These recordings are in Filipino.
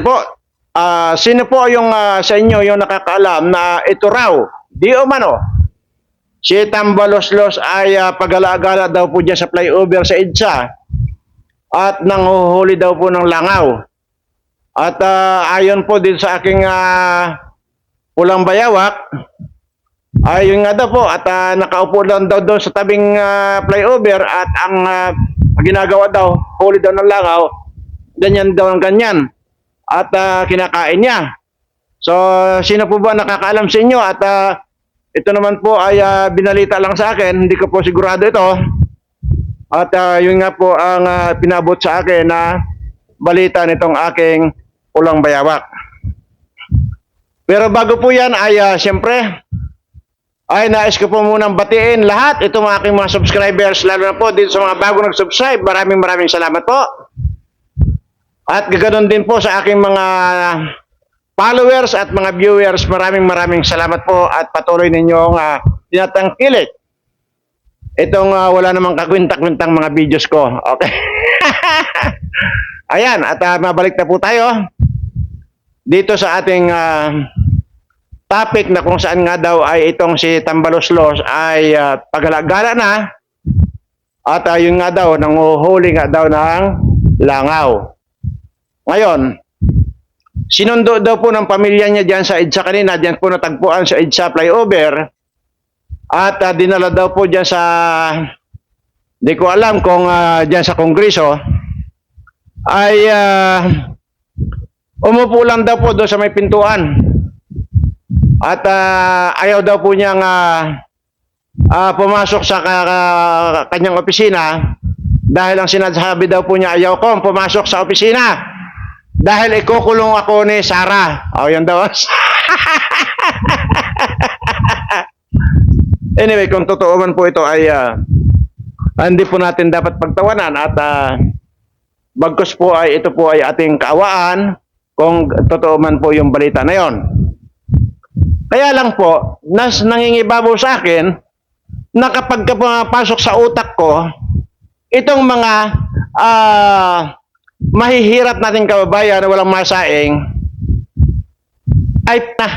natin po. Ah, sino po yung ah, sa inyo yung nakakaalam na ito raw, di umano, si Tambaloslos ay uh, pagala-gala daw po dyan sa flyover sa EDSA at nanguhuli daw po ng langaw. At ah, ayon po din sa aking ah, pulang bayawak, ayun nga daw po at ah, nakaupo lang daw doon sa tabing ah, flyover at ang ah, ginagawa daw, huli daw ng langaw, ganyan daw ang ganyan at ah, kinakain niya. So, sino po ba nakakaalam sa inyo at ah, ito naman po ay ah, binalita lang sa akin, hindi ko po sigurado ito. At ah, yun nga po ang ah, pinabot sa akin na balita nitong aking ulang bayawak. Pero bago po yan ay ah, siyempre ay nais ko po munang batiin lahat itong aking mga subscribers lalo na po dito sa mga bago nag-subscribe. Maraming maraming salamat po. At ganoon din po sa aking mga followers at mga viewers. Maraming maraming salamat po at patuloy ninyong uh, tinatangkilik itong ah, wala namang kakwintak-kwintang mga videos ko. Okay? Ayan, at ah, mabalik na po tayo dito sa ating ah, topic na kung saan nga daw ay itong si Tambaloslos ay uh, pagalagala na at uh, yun nga daw, nanguhuli nga daw ng langaw. Ngayon, sinundo daw po ng pamilya niya dyan sa EDSA kanina, dyan po natagpuan sa EDSA flyover at uh, dinala daw po dyan sa di ko alam kung uh, dyan sa kongreso ay uh, umupo lang daw po doon sa may pintuan. At ah, ayaw daw po niyang ah, ah, pumasok sa ka- kanyang opisina dahil ang sinasabi daw po niya ayaw ko pumasok sa opisina dahil ikukulong ako ni Sarah. O, yan daw. anyway, kung totoo man po ito ay ah, hindi po natin dapat pagtawanan at ah, bagkus po ay ito po ay ating kaawaan kung totoo man po yung balita na yon. Kaya lang po, nas nangingibabaw sa akin na kapag ka pumapasok sa utak ko, itong mga ah, mahihirap nating kababayan na walang masaing, ay ah,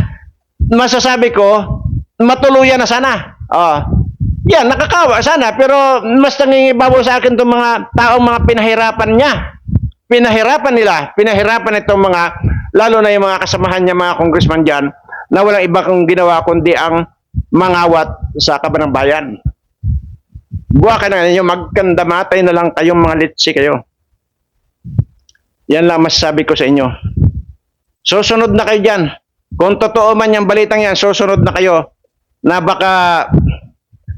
masasabi ko, matuluyan na sana. Oh. Yan, nakakawa sana, pero mas nangingibabaw sa akin itong mga taong mga pinahirapan niya. Pinahirapan nila, pinahirapan itong mga, lalo na yung mga kasamahan niya, mga congressman dyan, na walang iba kong ginawa kundi ang mangawat sa kabanang bayan. Buwa ka na ninyo, magkandamatay na lang kayong mga litsi kayo. Yan lang masasabi ko sa inyo. Susunod na kayo dyan. Kung totoo man yung balitang yan, susunod na kayo na baka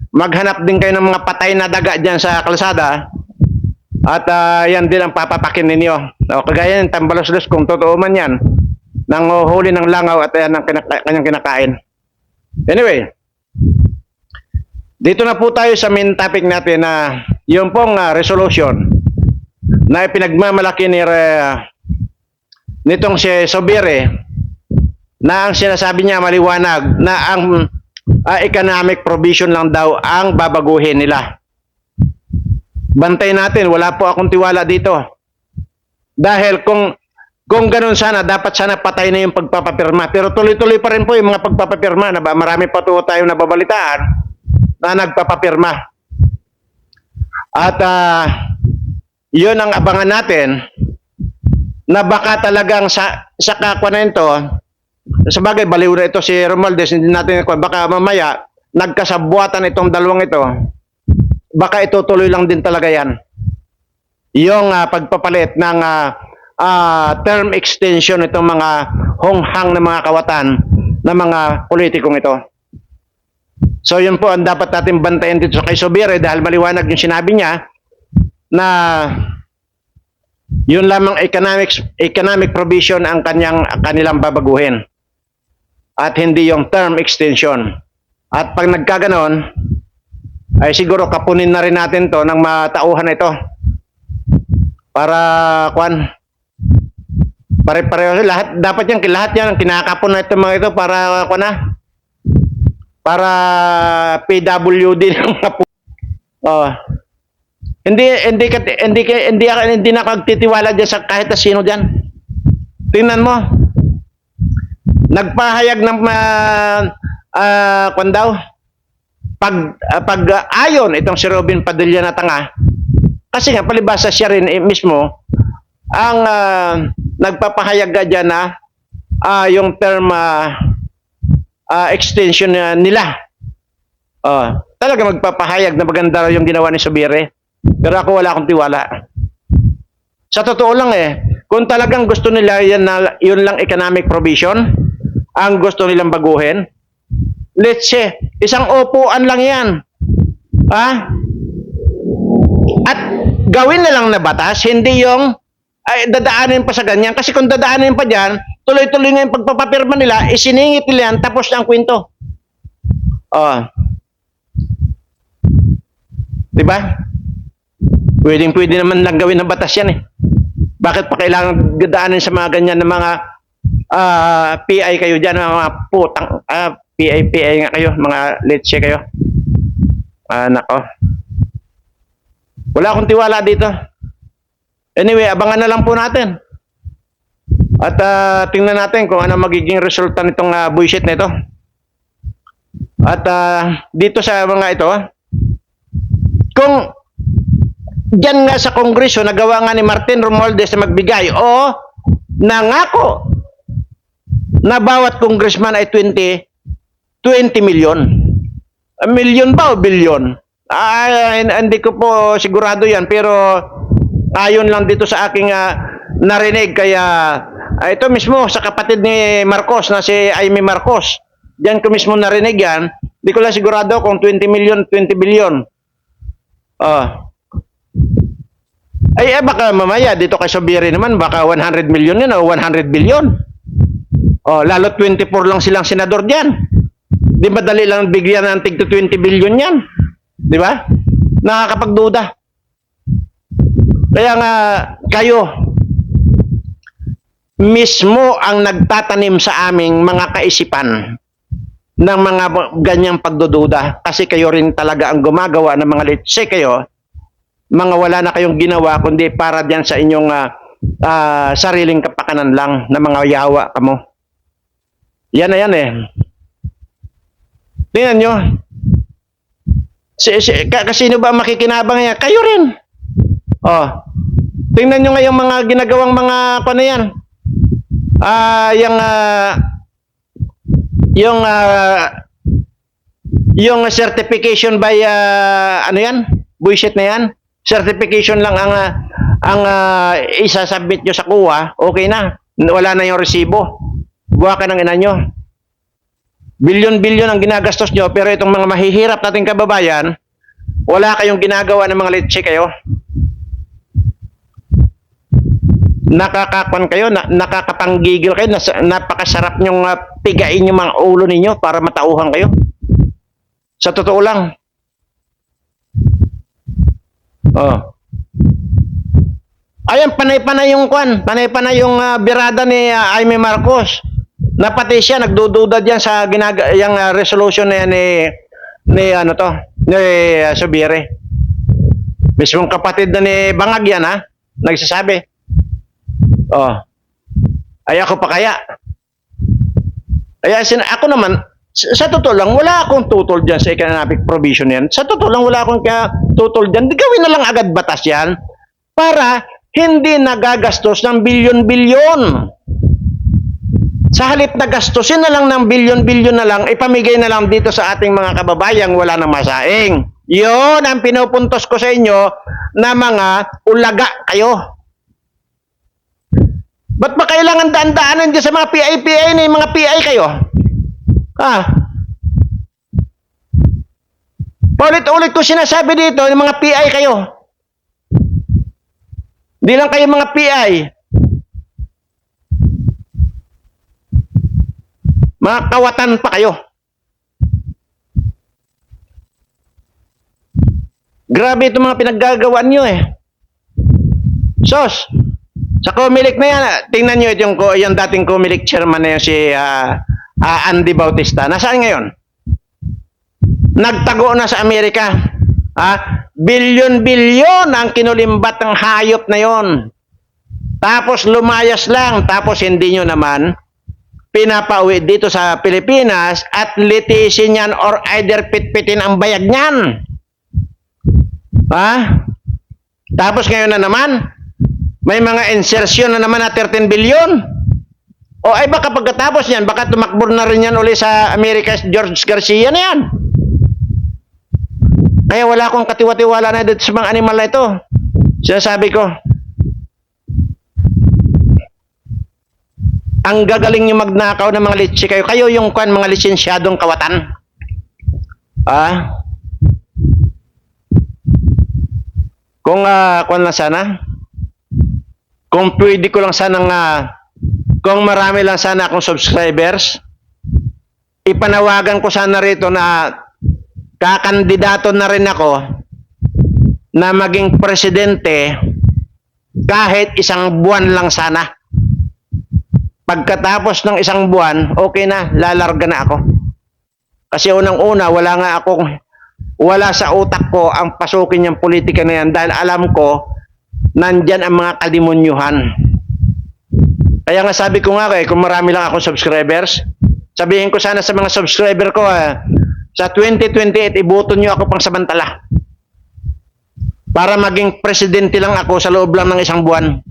maghanap din kayo ng mga patay na daga dyan sa kalsada at ah, yan din ang papapakin ninyo. O, kagaya ng tambalos kung totoo man yan, nang huli ng langaw at yan ang kinaka- kanyang kinakain. Anyway, dito na po tayo sa main topic natin na yung pong ah, resolution na pinagmamalaki ni uh, nitong si Sobire na ang sinasabi niya maliwanag na ang ah, economic provision lang daw ang babaguhin nila. Bantay natin, wala po akong tiwala dito. Dahil kung kung ganun sana, dapat sana patay na yung pagpapapirma. Pero tuloy-tuloy pa rin po yung mga pagpapapirma. Na ba, marami pa po tayong nababalitaan na nagpapapirma. At ah, yun ang abangan natin na baka talagang sa, sa kakwa na ito, sa bagay, baliw na ito si Romualdez, hindi natin, baka mamaya, nagkasabwatan itong dalawang ito, baka itutuloy lang din talaga yan. Yung ah, pagpapalit ng ah, ah, term extension itong mga honghang na mga kawatan ng mga politikong ito. So yun po ang dapat natin bantayan dito sa kay Sobire dahil maliwanag yung sinabi niya na yun lamang economics, economic provision ang kanyang kanilang babaguhin at hindi yung term extension. At pag nagkaganon, ay siguro kapunin na rin natin to ng matauhan ito para kwan pare-pareho lahat dapat yan lahat yan kinakapon na ito mga ito para kwan na para PWD ng mga oh. Hindi hindi hindi hindi, hindi na kagtitiwala diyan sa kahit na sino diyan tingnan mo. Nagpahayag ng uh, uh, kwan daw, pag, ah, pag ah, ayon itong si Robin Padilla na tanga, kasi nga palibasa siya rin eh, mismo ang ah, nagpapahayag ka dyan na ah, yung term ah, ah, extension na nila. Oh, talaga magpapahayag na maganda yung ginawa ni Subire. Pero ako wala akong tiwala. Sa totoo lang eh, kung talagang gusto nila yan na yun lang economic provision, ang gusto nilang baguhin, let's say, isang upuan lang yan. Ha? At gawin na lang na batas, hindi yung ay, dadaanin pa sa ganyan. Kasi kung dadaanin pa dyan, tuloy-tuloy nga yung pagpapapirma nila, isiningit nila yan, tapos na ang kwento. Oh. Diba? Pwedeng pwede naman lang gawin ng batas yan eh. Bakit pa kailangan dadaanin sa mga ganyan na mga ah, PI kayo dyan, mga putang, ah, PI, PI nga kayo, mga letse kayo. Ah, nako. Wala akong tiwala dito. Anyway, abangan na lang po natin. At ah, tingnan natin kung ano magiging resulta nitong uh, bullshit nito. At ah, dito sa mga ito, kung Diyan nga sa kongreso, nagawa nga ni Martin Romualdez na magbigay o nangako na bawat congressman ay 20, 20 million. A million ba o billion? Ah, hindi ko po sigurado yan, pero ayon lang dito sa aking ah, narinig. Kaya ah, ito mismo sa kapatid ni Marcos na si Aimee Marcos. Diyan ko mismo narinig yan. Hindi ko lang sigurado kung 20 million, 20 billion. Ah. Ay, eh, baka mamaya dito kay Sobiri naman, baka 100 million yan o 100 billion. Oh, lalo 24 lang silang senador diyan. Di ba dali lang bigyan ng tig 20 billion yan? Di ba? Nakakapagduda. Kaya nga, kayo, mismo ang nagtatanim sa aming mga kaisipan ng mga ganyang pagdududa kasi kayo rin talaga ang gumagawa ng mga letse kayo mga wala na kayong ginawa kundi para diyan sa inyong ah, ah, sariling kapakanan lang na mga yawa kamo. Yan na yan eh. Tingnan nyo. Si, si, ka, kasino ba ang makikinabang yan? Kayo rin. Oh. Tingnan nyo ngayong mga ginagawang mga ano yan. Ah, yung ah, yung ah, yung certification by ah, ano yan? Bullshit na yan certification lang ang ah, ang uh, isasubmit nyo sa kuha, okay na. Wala na yung resibo. Buha ka ng ina nyo. Bilyon-bilyon ang ginagastos nyo, pero itong mga mahihirap nating kababayan, wala kayong ginagawa ng mga letse kayo. Nakakakon kayo, na, nakakapanggigil kayo, nas, napakasarap nyong uh, pigain yung mga ulo ninyo para matauhan kayo. Sa totoo lang, Oh. Ayan, panay-panay yung kwan. Panay-panay yung uh, birada ni uh, Aimee Marcos. Na pati siya, nagdududa diyan sa ginag yung uh, resolution na yan ni, ni ano to, ni uh, Subire. Mismong kapatid na ni Bangag yan ha, nagsasabi. Oh. Ay ako pa kaya. Kaya sin ako naman, sa totoo lang, wala akong tutol dyan sa economic provision yan. Sa totoo lang, wala akong tutol dyan. Gawin na lang agad batas yan para hindi nagagastos ng bilyon-bilyon. Sa halip na gastusin na lang ng bilyon-bilyon na lang, ipamigay na lang dito sa ating mga kababayang wala nang masaing. Yon ang pinupuntos ko sa inyo na mga ulaga kayo. Ba't ba kailangan daan-daanan dyan sa mga PI-PI na yung mga PI kayo? Ah. Paulit-ulit ko sinasabi dito, yung mga PI kayo. Hindi lang kayo mga PI. Mga kawatan pa kayo. Grabe itong mga pinaggagawa nyo eh. Sos, sa Comelec na yan, tingnan nyo yung, yung dating Comelec chairman na yun si uh, uh, Andy Bautista. Nasaan ngayon? Nagtago na sa Amerika. Ah, bilyon-bilyon ang kinulimbat ng hayop na yon. Tapos lumayas lang, tapos hindi nyo naman pinapauwi dito sa Pilipinas at litisin yan or either pitpitin ang bayag niyan. Ha? Tapos ngayon na naman, may mga insertion na naman na 13 billion. O ay baka pagkatapos yan, baka tumakbo na rin yan uli sa Amerika George Garcia na yan. Kaya wala akong katiwa-tiwala na dito sa mga animal na ito. Sinasabi ko, ang gagaling yung magnakaw ng mga litsi kayo. Kayo yung kwan, mga lisensyadong kawatan. Ah? Kung uh, kwan lang sana, kung pwede ko lang sana nga, kung marami lang sana akong subscribers, ipanawagan ko sana rito na kakandidato na rin ako na maging presidente kahit isang buwan lang sana. Pagkatapos ng isang buwan, okay na, lalarga na ako. Kasi unang-una, wala nga akong, wala sa utak ko ang pasukin yung politika na yan dahil alam ko, nandyan ang mga kalimunyuhan. Kaya nga sabi ko nga kay, kung marami lang akong subscribers, sabihin ko sana sa mga subscriber ko, ah, sa 2028, iboto nyo ako pang samantala. Para maging presidente lang ako sa loob lang ng isang buwan.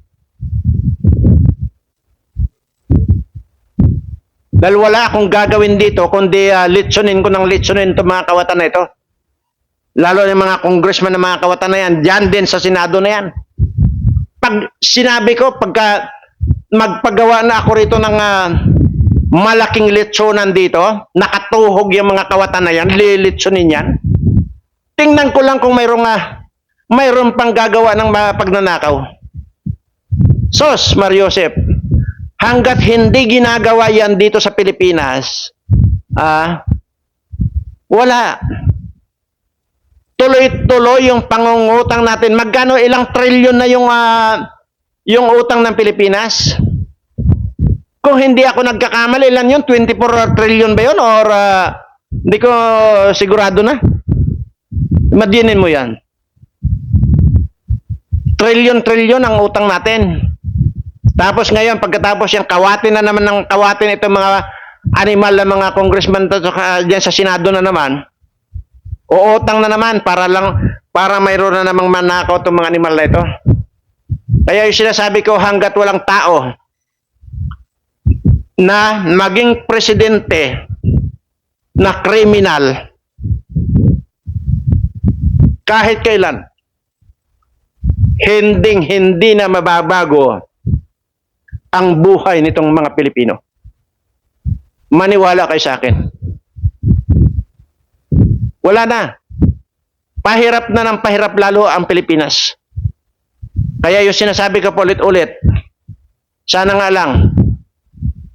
Dahil wala akong gagawin dito, kundi uh, litsunin ko ng litsunin itong mga kawatan na ito. Lalo yung mga congressman na mga kawatan na yan, dyan din sa Senado na yan. Pag sinabi ko, pagka magpagawa na ako rito ng ah, malaking litsunan dito, nakatuhog yung mga kawatan na yan, lilitsunin yan. Tingnan ko lang kung mayroong, uh, mayroong pang gagawa ng mga pagnanakaw. Sos, Mariosep, hanggat hindi ginagawa yan dito sa Pilipinas, ah, wala. Tuloy-tuloy yung pangungutang natin. Magkano ilang trilyon na yung ah, yung utang ng Pilipinas? Kung hindi ako nagkakamali, ilan yun? 24 trillion ba yun? Or ah, hindi ko sigurado na. Madinin mo yan. Trillion-trillion ang utang natin. Tapos ngayon, pagkatapos yung kawatin na naman ng kawatin ito mga animal na mga congressman to, uh, dyan sa Senado na naman, uutang na naman para lang, para mayroon na namang manakaw itong mga animal na ito. Kaya yung sinasabi ko, hanggat walang tao na maging presidente na kriminal, kahit kailan, hinding hindi na mababago ang buhay nitong mga Pilipino. Maniwala kayo sa akin. Wala na. Pahirap na ng pahirap lalo ang Pilipinas. Kaya yung sinasabi ko po ulit-ulit, sana nga lang,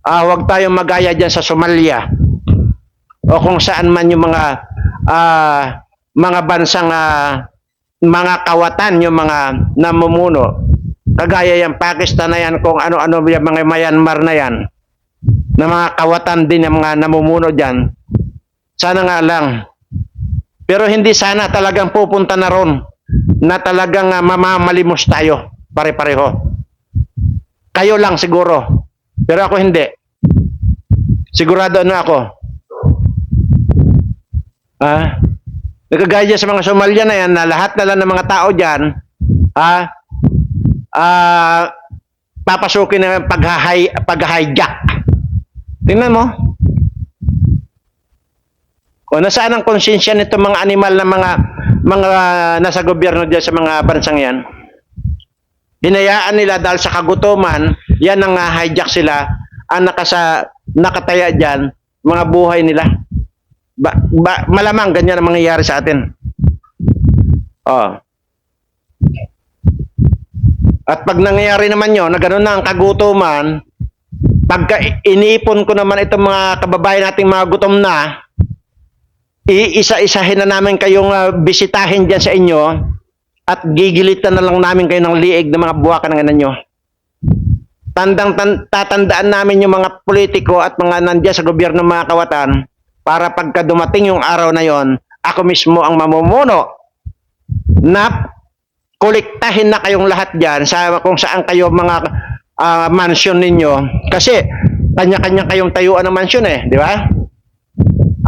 ah, huwag tayong magaya dyan sa Somalia o kung saan man yung mga ah, mga bansang ah, mga kawatan, yung mga namumuno, kagaya yung Pakistan na yan, kung ano-ano yung mga Myanmar na yan, na mga kawatan din yung mga namumuno dyan, sana nga lang. Pero hindi sana talagang pupunta na ron na talagang uh, mamamalimos tayo, pare-pareho. Kayo lang siguro, pero ako hindi. Sigurado na ako. Ah, Nagkagaya sa mga Somalia na yan na lahat na lang ng mga tao dyan, ah, ah, papasukin na pag-hi- pag-hijack. Tingnan mo. O nasaan ang konsensya nito mga animal na mga mga nasa gobyerno diyan sa mga bansang yan? Hinayaan nila dahil sa kagutuman, yan ang uh, hijack sila, ang nakasa, nakataya diyan, mga buhay nila. Ba, ba, malamang ganyan ang mangyayari sa atin. Oh. At pag nangyayari naman yon na gano'n na ang kagutuman, pagka inipon ko naman itong mga kababayan nating mga gutom na, iisa-isahin na namin kayong uh, bisitahin dyan sa inyo at gigilitan na lang namin kayo ng liig ng mga buwakan ng ina nyo. Tandang tan, tatandaan namin yung mga politiko at mga nandiyan sa gobyerno mga kawatan para pagka dumating yung araw na yon, ako mismo ang mamumuno na kolektahin na kayong lahat diyan sa kung saan kayo mga ah, mansion ninyo. Kasi kanya-kanya kayong tayuan ng mansion eh, di ba?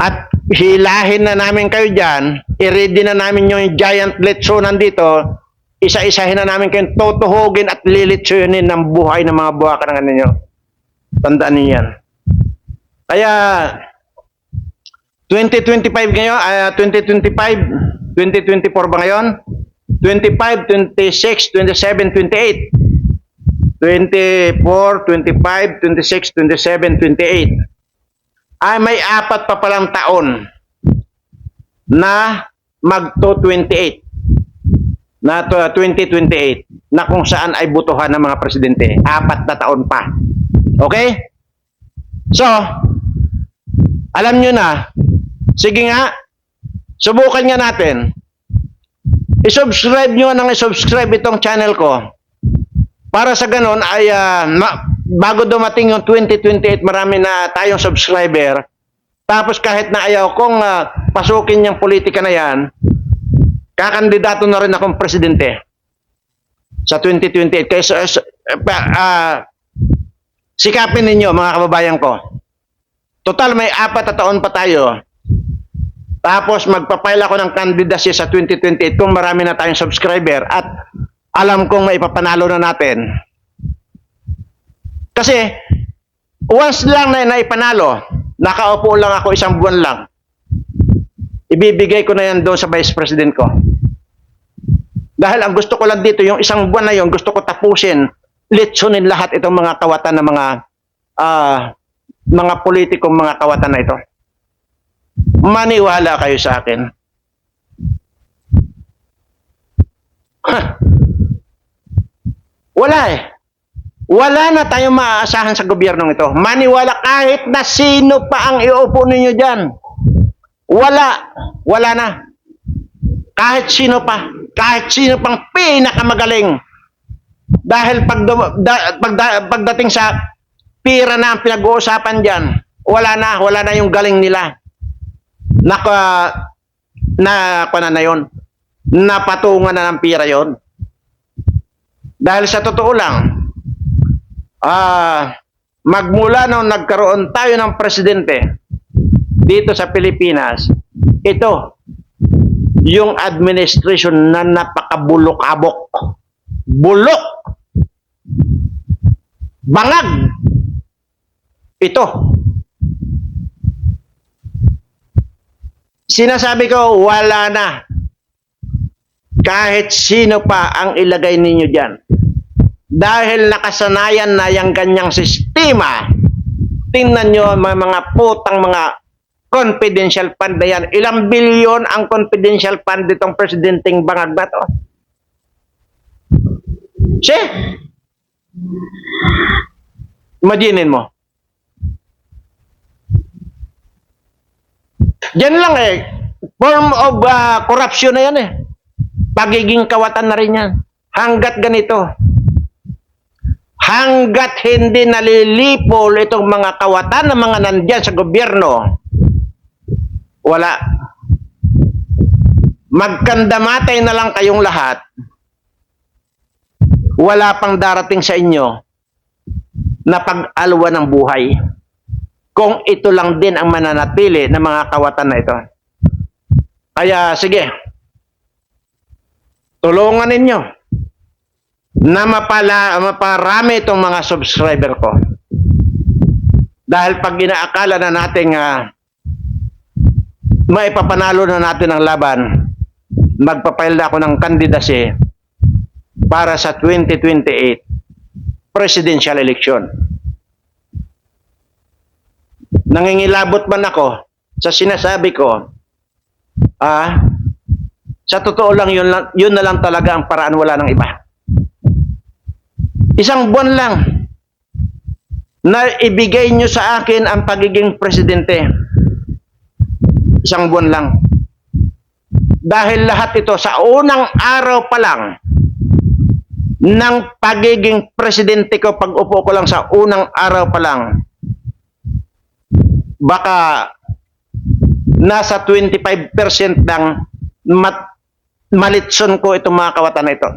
At hilahin na namin kayo dyan, i-ready na namin yung giant letsonan dito, isa-isahin na namin kayong tutuhugin at lilitsunin ng buhay ng mga buwakan ninyo. Tandaan niyo yan. Kaya, 2025 ngayon, ah, 2025, 2024 ba ngayon? 25, 26, 27, 28. 24, 25, 26, 27, 28. Ay may apat pa palang taon na magto 28 na to 2028 na kung saan ay butuhan ng mga presidente. Apat na taon pa. Okay? So, alam nyo na, sige nga, subukan nga natin. I-subscribe nyo nang i-subscribe itong channel ko. Para sa ganun ay ah, ma- bago dumating yung 2028 marami na tayong subscriber. Tapos kahit na ayaw kong ah, pasukin yung politika na yan, kakandidato na rin akong presidente sa 2028. Kaya pa- ah, sikapin ninyo mga kababayan ko. Total may apat na taon pa tayo. Tapos magpapail ako ng candidacy sa 2028 kung marami na tayong subscriber at alam kong maipapanalo na natin. Kasi once lang na naipanalo, nakaupo lang ako isang buwan lang. Ibibigay ko na yan doon sa vice president ko. Dahil ang gusto ko lang dito, yung isang buwan na yon gusto ko tapusin, litsunin lahat itong mga kawatan ng mga ah, mga politikong mga kawatan na ito. Maniwala kayo sa akin. Ha. Wala eh. Wala na tayong maaasahan sa gobyernong ito. Maniwala kahit na sino pa ang iupo ninyo dyan. Wala. Wala na. Kahit sino pa. Kahit sino pang pinakamagaling. Dahil pag, da, pag, da- pagdating sa pira na ang pinag-uusapan dyan, wala na. Wala na yung galing nila. Naka, na, na, na yun. Napatungan na ng pira yon. Dahil sa totoo lang, ah, magmula nung nagkaroon tayo ng presidente dito sa Pilipinas, ito, yung administration na napakabulok-abok. Bulok! Bangag! Ito. Sinasabi ko, wala na. Kahit sino pa ang ilagay ninyo dyan dahil nakasanayan na yung ganyang sistema, tingnan nyo mga, mga putang mga confidential fund na yan. Ilang bilyon ang confidential fund ditong presidenteng bangag na to? Si? Imaginin mo. Yan lang eh. Form of ah, corruption na yan eh. Pagiging kawatan na rin yan. Hanggat ganito, hanggat hindi nalilipol itong mga kawatan ng mga nandyan sa gobyerno, wala. Magkandamatay na lang kayong lahat. Wala pang darating sa inyo na pag-alwa ng buhay. Kung ito lang din ang mananatili ng mga kawatan na ito. Kaya sige, tulungan ninyo na mapala, maparami itong mga subscriber ko. Dahil pag inaakala na natin uh, maipapanalo na natin ang laban, magpapail na ako ng candidacy para sa 2028 presidential election. Nangingilabot man ako sa sinasabi ko, ah, sa totoo lang yun, yun na lang talaga ang paraan, wala nang iba. Isang buwan lang na ibigay nyo sa akin ang pagiging presidente. Isang buwan lang. Dahil lahat ito sa unang araw pa lang ng pagiging presidente ko pag upo ko lang sa unang araw pa lang baka nasa 25% ng mat, malitson ko itong mga kawatan na ito.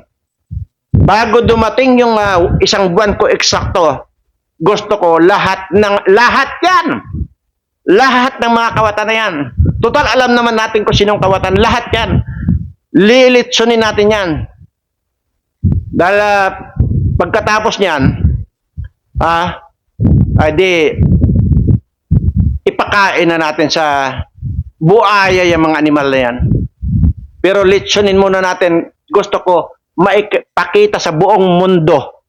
Bago dumating yung ah, isang buwan ko eksakto, gusto ko lahat ng lahat 'yan. Lahat ng mga kawatan na 'yan. Total alam naman natin kung sinong kawatan, lahat 'yan. Lilitsunin natin 'yan. Dahil ah, pagkatapos niyan, ah, ay di ipakain na natin sa buaya yung mga animal na yan. Pero litsunin muna natin, gusto ko maipakita sa buong mundo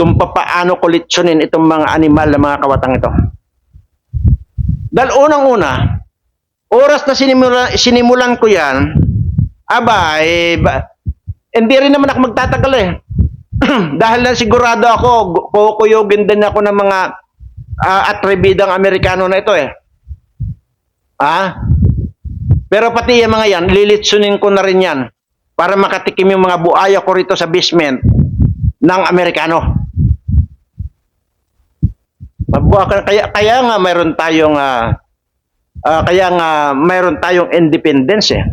kung paano ko litsunin itong mga animal na mga kawatang ito. Dahil unang-una, oras na sinimula, sinimulan ko yan, aba, eh, ba, hindi rin naman ako magtatagal eh. Dahil na sigurado ako, kukuyugin din ako ng mga uh, atribidang Amerikano na ito eh. Ah? Pero pati yung mga yan, lilitsunin ko na rin yan para makatikim yung mga buaya ko rito sa basement ng Amerikano. Mabuha- Kaya, kaya nga mayroon tayong ah, ah, kaya nga mayroon tayong independence eh.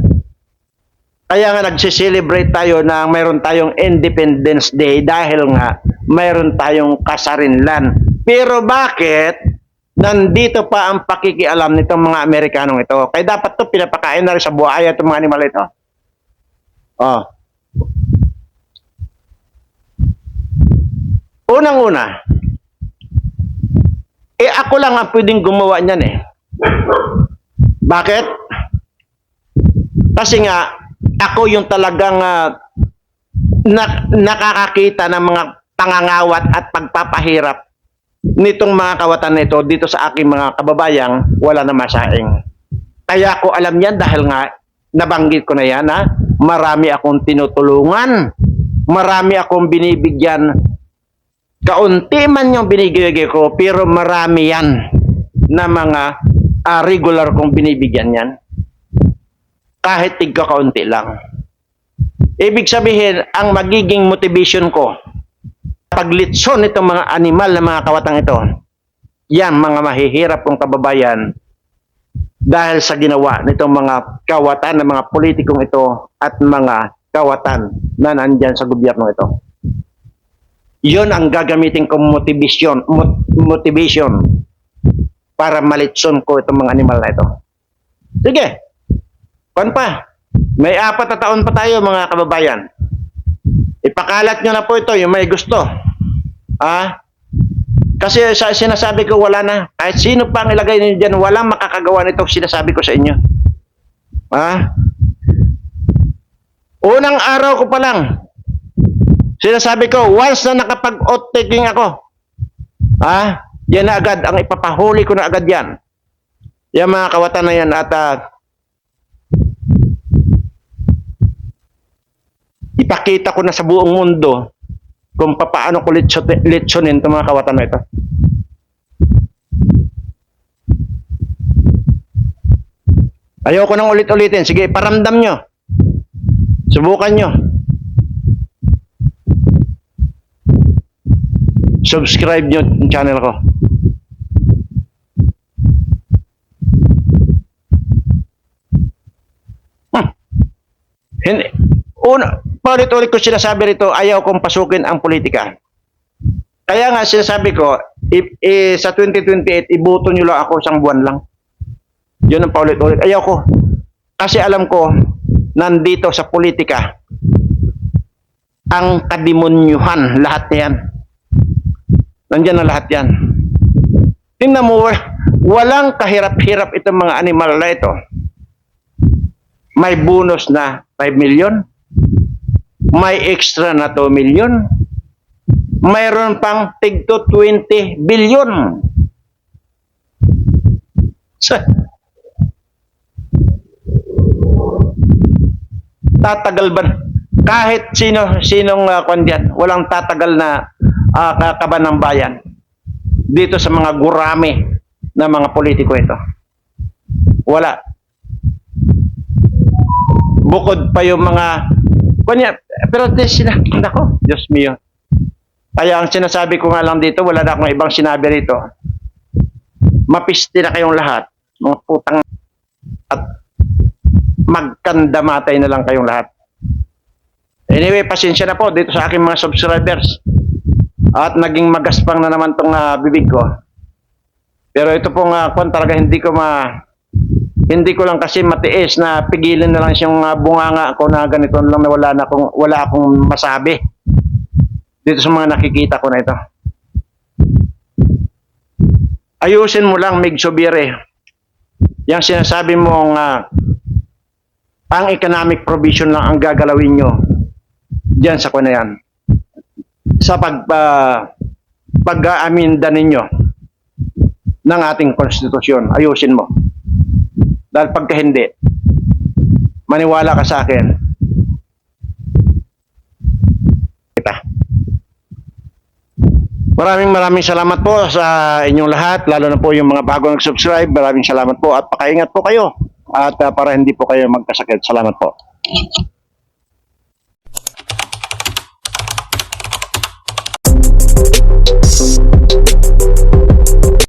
Kaya nga nagse-celebrate tayo na mayroon tayong Independence Day dahil nga mayroon tayong kasarinlan. Pero bakit nandito pa ang pakikialam nitong mga Amerikanong ito? Kaya dapat to pinapakain na rin sa buhaya itong mga animal ito. Oh. Unang-una, eh ako lang ang pwedeng gumawa niyan eh. Bakit? Kasi nga, ako yung talagang ah, na- nakakakita ng mga pangangawat at pagpapahirap nitong mga kawatan na ito dito sa aking mga kababayang wala na masaing. Kaya ko alam yan dahil nga nabanggit ko na yan ha, marami akong tinutulungan, marami akong binibigyan, kaunti man yung binibigay ko, pero marami yan na mga ah, regular kong binibigyan yan kahit tigka kaunti lang. Ibig sabihin, ang magiging motivation ko, paglitson itong mga animal na mga kawatang ito, yan mga mahihirap kong kababayan dahil sa ginawa nitong mga kawatan ng mga politikong ito at mga kawatan na nandyan sa gobyerno ito. Yun ang gagamitin kong motivation, mot- motivation para malitson ko itong mga animal na ito. Sige, Pan pa. May apat na taon pa tayo mga kababayan. Ipakalat nyo na po ito yung may gusto. Ah? Kasi sa sinasabi ko wala na. Kahit sino pa ang ilagay niyo dyan, walang makakagawa nito sinasabi ko sa inyo. Ah? Unang araw ko pa lang, sinasabi ko, once na nakapag-oath taking ako, ah, yan na agad, ang ipapahuli ko na agad yan. Yung mga kawatan na yan at ah, ipakita ko na sa buong mundo kung paano ko litsonin itong mga kawatan na ito. Ayoko nang ulit-ulitin. Sige, paramdam nyo. Subukan nyo. Subscribe nyo yung channel ko. Hmm. Hindi. Paulit-ulit ko sinasabi rito, ayaw kong pasukin ang politika. Kaya nga sinasabi ko, i- i- sa 2028, iboto nyo lang ako isang buwan lang. Yun ang paulit-ulit. Ayaw ko. Kasi alam ko, nandito sa politika, ang kademonyuhan, lahat yan. Nandiyan na lahat yan. Tingnan mo, walang kahirap-hirap itong mga animal na ito. May bonus na 5 million. May extra na 2 million. Mayroon pang tig to 20 billion. Tatagal ba? Kahit sino sinong uh, kondyan, walang tatagal na uh, kakaban ng bayan dito sa mga gurami na mga politiko ito. Wala. Bukod pa yung mga kanya, pero di sina, nako, Diyos mio. Kaya ang sinasabi ko nga lang dito, wala na akong ibang sinabi rito. Mapisti na kayong lahat. Mga putang at magkandamatay na lang kayong lahat. Anyway, pasensya na po dito sa aking mga subscribers. At naging magaspang na naman tong ah, bibig ko. Pero ito pong uh, kwan talaga hindi ko ma hindi ko lang kasi matiis na pigilan na lang siyang ah, bunganga ko na ganito lang na wala na akong wala akong masabi dito sa mga nakikita ko na ito. Ayusin mo lang Mig Subire. Yang sinasabi mong ah, ang economic provision lang ang gagalawin nyo diyan sa kuna yan. Sa pag uh, pag-aaminda ninyo ng ating konstitusyon. Ayusin mo. Dahil pagka hindi, maniwala ka sa akin. Kita. Maraming maraming salamat po sa inyong lahat, lalo na po yung mga bago nag-subscribe. Maraming salamat po at pakaingat po kayo at uh, para hindi po kayo magkasakit. Salamat po.